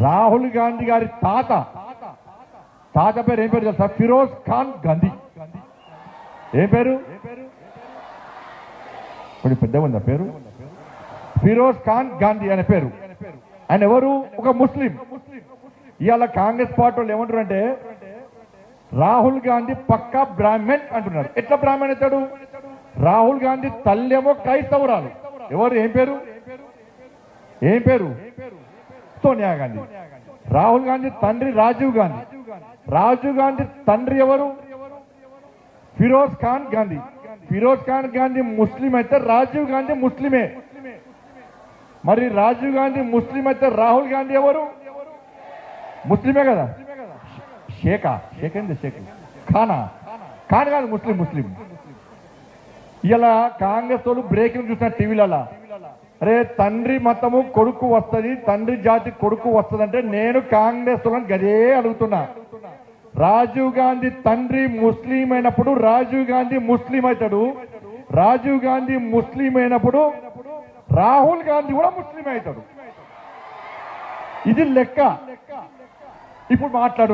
రాహుల్ గాంధీ గారి తాత. తాత పేరు ఏం పేరు తెలుసా? ఫిరోజ్ ఖాన్ గాంధీ. ఏం పేరు? కొంచెం పెద్దగా ఉందా పేరు? ఫిరోజ్ ఖాన్ గాంధీ అనే పేరు. ఆయన ఎవరు? ఒక ముస్లిం. ఇవాళ కాంగ్రెస్ పార్టీ వాళ్ళు ఏమంటారు అంటే రాహుల్ గాంధీ పక్కా బ్రాహ్మణ్ అంటున్నారు. ఎట్లా బ్రాహ్మణ్ అవుతాడు? రాహుల్ గాంధీ తల్లేమో క్రైస్తవురాలు. ఎవరు? ఏం పేరు? ఏం పేరు? సోనియా గాంధీ రాహుల్ గాంధీ తండ్రి రాజీవ్ గాంధీ. రాజీవ్ గాంధీ తండ్రి ఎవరు? ఫిరోజ్ ఖాన్ గాంధీ. ఫిరోజ్ ఖాన్ గాంధీ ముస్లిం అయితే రాజీవ్ గాంధీ ముస్లిమే. మరి రాజీవ్ గాంధీ ముస్లిం అయితే రాహుల్ గాంధీ ఎవరు? ముస్లిమే కదా. షేకా. షేక్ ఏంది షేక్? ఖానా. ఖాన్ కాదు ముస్లిం ముస్లిం. ఇలా కాంగ్రెస్ వాళ్ళు బ్రేకింగ్ చూసిన టీవీలలో. అరే తండ్రి మతము కొడుకు వస్తుంది తండ్రి జాతి కొడుకు వస్తుంది అంటే నేను కాంగ్రెస్ వాళ్ళని గదే అడుగుతున్నా. రాజీవ్ గాంధీ తండ్రి ముస్లిం అయినప్పుడు రాజీవ్ గాంధీ ముస్లిం అవుతాడు. రాజీవ్ గాంధీ ముస్లిం అయినప్పుడు రాహుల్ గాంధీ కూడా ముస్లిం అవుతాడు. ఇది లెక్క. ఇప్పుడు మాట్లాడు.